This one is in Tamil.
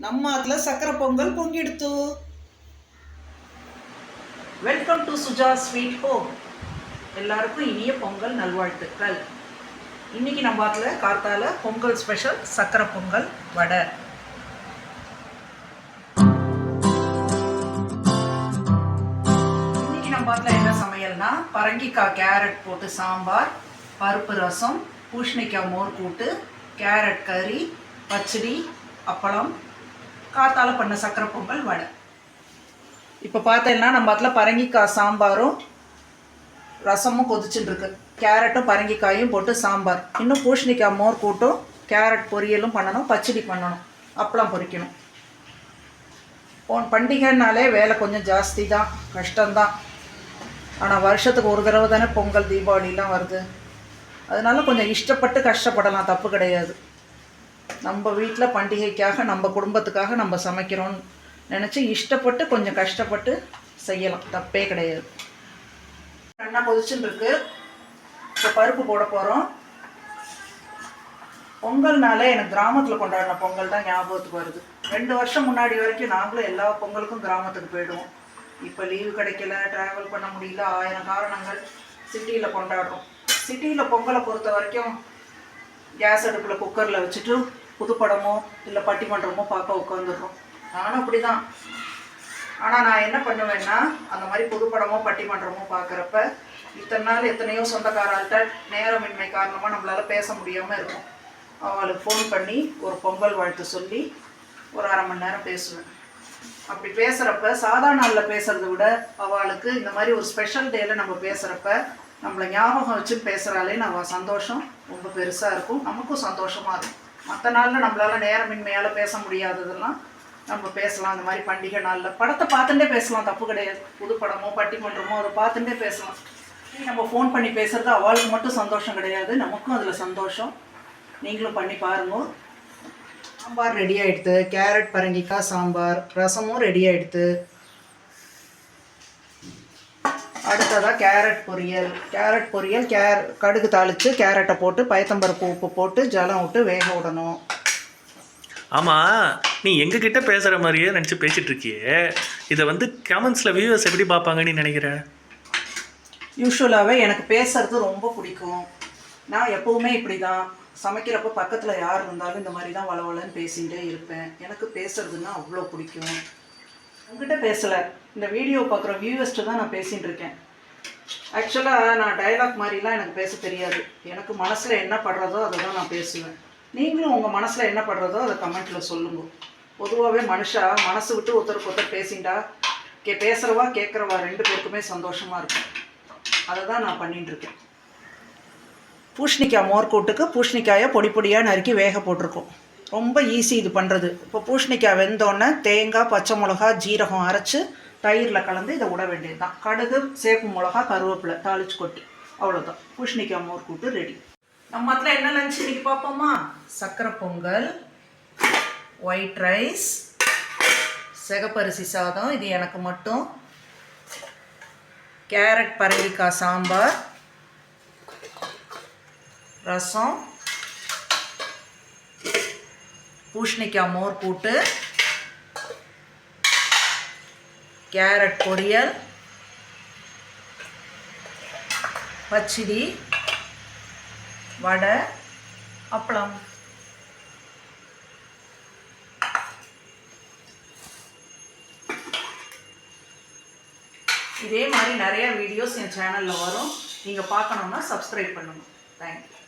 ನಮ್ಮ ಆತ್ಲ ಸಕ್ಕರೆ pongal ಪೊಂಗಿಡ್ತು welcome to Suja sweet home எல்லாருக்கும் இனிய பொங்கல் நல்வாழ்த்துக்கள் இன்னைக்கு நம்ம பாட்டில் கார்த்தால பொங்கல் ஸ்பெஷல் சக்கரை பொங்கல் வடை இன்னைக்கு நம்ம பாட்டில் என்ன சமையல்னா பரங்கிக்காய் கேரட் போட்டு சாம்பார் பருப்பு ரசம் பூஷணிக்காய் மோர் கூட்டு கேரட் கறி பச்சடி அப்பளம் காத்தால பண்ண சக்கரை பொங்கல் வடை. இப்போ பார்த்தேன்னா நம்ம அதில் பரங்கிக்காய் சாம்பாரும் ரசமும் கொதிச்சுட்டுருக்கு. கேரட்டும் பரங்கிக்காயும் போட்டு சாம்பார். இன்னும் பூஷணிக்காய் மோர் கூட்டும் கேரட் பொரியலும் பண்ணணும் பச்சடி பண்ணணும். அப்பளம் பொரிக்கணும். போன் பண்டிகைனாலே வேலை கொஞ்சம் ஜாஸ்தி தான் கஷ்டம்தான். ஆனால் வருஷத்துக்கு ஒரு தடவை தானே பொங்கல் தீபாவளிலாம் வருது. அதனால கொஞ்சம் இஷ்டப்பட்டு கஷ்டப்படலாம் தப்பு கிடையாது. நம்ம வீட்டில் பண்டிகைக்காக நம்ம குடும்பத்துக்காக நம்ம சமைக்கிறோன்னு நினச்சி இஷ்டப்பட்டு கொஞ்சம் கஷ்டப்பட்டு செய்யலாம். தப்பே கிடையாது. நல்லா கொதிச்சுன்னு இருக்கு. இப்போ பருப்பு போட போகிறோம் பொங்கல்னாலே எனக்கு கிராமத்தில் கொண்டாடின பொங்கல் தான் ஞாபகத்துக்கு வருது. ரெண்டு வருஷம் முன்னாடி வரைக்கும் நாங்களும் எல்லா பொங்கலுக்கும் கிராமத்துக்கு போயிடுவோம். இப்போ லீவு கிடைக்கல ட்ராவல் பண்ண முடியல ஆயிரம் காரணங்கள் சிட்டியில் கொண்டாடுறோம். சிட்டியில் பொங்கலை பொறுத்த வரைக்கும் கேஸ் அடுப்பில் குக்கரில் வச்சுட்டு புதுப்படமோ இல்லை பட்டிமன்றமோ பார்க்க உட்காந்துடுறோம் நானும் அப்படி தான் ஆனால் நான் என்ன பண்ணுவேன்னா அந்த மாதிரி புதுப்படமோ பட்டிமன்றமோ பார்க்குறப்ப இத்தனை நாள் எத்தனையோ சொந்தக்காராள்கிட்ட நேரமின்மை காரணமாக நம்மளால் பேச முடியாமல் இருக்கும் அவளுக்கு ஃபோன் பண்ணி ஒரு பொங்கல் வாழ்த்து சொல்லி ஒரு அரை மணி நேரம் பேசுவேன். அப்படி பேசுகிறப்ப சாதா நாளில் பேசுகிறத விட அவளுக்கு இந்த மாதிரி ஒரு ஸ்பெஷல் டேயில் நம்ம பேசுகிறப்ப நம்மளை ஞாபகம் வச்சு பேசுகிறாலே நம்ம சந்தோஷம் ரொம்ப பெருசாக இருக்கும். நமக்கும் சந்தோஷமாக இருக்கும். மற்ற நாளில் நம்மளால் நேரமின்மையால் பேச முடியாததெல்லாம் நம்ம பேசலாம். அந்த மாதிரி பண்டிகை நாளில் படத்தை பார்த்துட்டே பேசலாம். தப்பு கிடையாது. புது படமோ பட்டிமன்றமோ அதை பார்த்துட்டே பேசலாம். நம்ம ஃபோன் பண்ணி பேசுறது அவளுக்கு மட்டும் சந்தோஷம் கிடையாது. நமக்கும் அதில் சந்தோஷம். நீங்களும் பண்ணி பாருங்க. சாம்பார் ரெடி ஆகிடுது கேரட் பரங்கிக்காய் சாம்பார். ரசமும் ரெடி ஆகிடுது அடுத்ததாக கேரட் பொரியல். கேரட் பொரியல் கேர் கடுகு தாளித்து கேரட்டை போட்டு பயத்தம்பருப்பு உப்பு போட்டு ஜலம் விட்டு வேக விடணும். ஆமாம் நீ எங்ககிட்ட பேசுகிற மாதிரியே நினச்சி பேசிட்டு இருக்கியே. இதை வந்து கமெண்ட்ஸில் வியூவர்ஸ் எப்படி பார்ப்பாங்கன்னு நினைக்கிற? யூஸ்வலாகவே எனக்கு பேசுறது ரொம்ப பிடிக்கும். நான் எப்போவுமே இப்படி தான் சமைக்கிறப்ப பக்கத்தில் யார் இருந்தாலும் இந்த மாதிரி தான் வளவலன்னு பேசிகிட்டே இருப்பேன். எனக்கு பேசுறதுன்னா அவ்வளோ பிடிக்கும். உங்ககிட்ட பேசலை. இந்த வீடியோ பார்க்குற வியூவர்ஸ்ட்டு தான் நான் பேசிகிட்டு இருக்கேன். ஆக்சுவலாக நான் டயலாக் மாதிரிலாம் எனக்கு பேச தெரியாது. எனக்கு மனசில் என்ன படுறதோ அதை தான் நான் பேசுவேன். நீங்களும் உங்கள் மனசில் என்ன படுறதோ அதை கமெண்ட்டில் சொல்லுங்க. பொதுவாகவே மனுஷா மனசு விட்டு ஒருத்தருக்கு ஒருத்தர் பேசிண்டா கே பேசுகிறவா கேட்குறவா ரெண்டு பேருக்குமே சந்தோஷமாக இருக்கும். அதை தான் நான் பண்ணிட்டுருக்கேன் பூஷ்ணிக்காய் பூஷ்ணிக்காய் மோர்க்கூட்டுக்கு பூஷ்ணிக்காயை பொடி பொடியாக நறுக்கி வேக போட்டிருக்கோம். ரொம்ப ஈஸி இது பண்ணுறது இப்போ பூஷணிக்காய் வெந்தோடனே தேங்காய் பச்சை மிளகா ஜீரகம் அரைச்சி தயிரில் கலந்து இதை விட வேண்டியது தான் கடுகு சேப்பு மிளகா கருவேப்பிலை தாளிச்சு கொட்டி. அவ்வளோதான் மோர் கூட்டு ரெடி நம்ம அதில் என்ன லஞ்ச் இன்றைக்கி பார்ப்போமா? சக்கரை பொங்கல் ஒயிட் ரைஸ் சிகப்பரிசி சாதம் இது எனக்கு மட்டும். கேரட் பரங்கிக்காய் சாம்பார் ரசம் பூஷணிக்காய் மோர் கூட்டு கேரட் பொரியல் பச்சடி வடை அப்பளம். இதே மாதிரி நிறைய வீடியோஸ் என் சேனலில் வரும். நீங்கள் பார்க்கணுன்னா சப்ஸ்கிரைப் பண்ணணும் தேங்க்யூ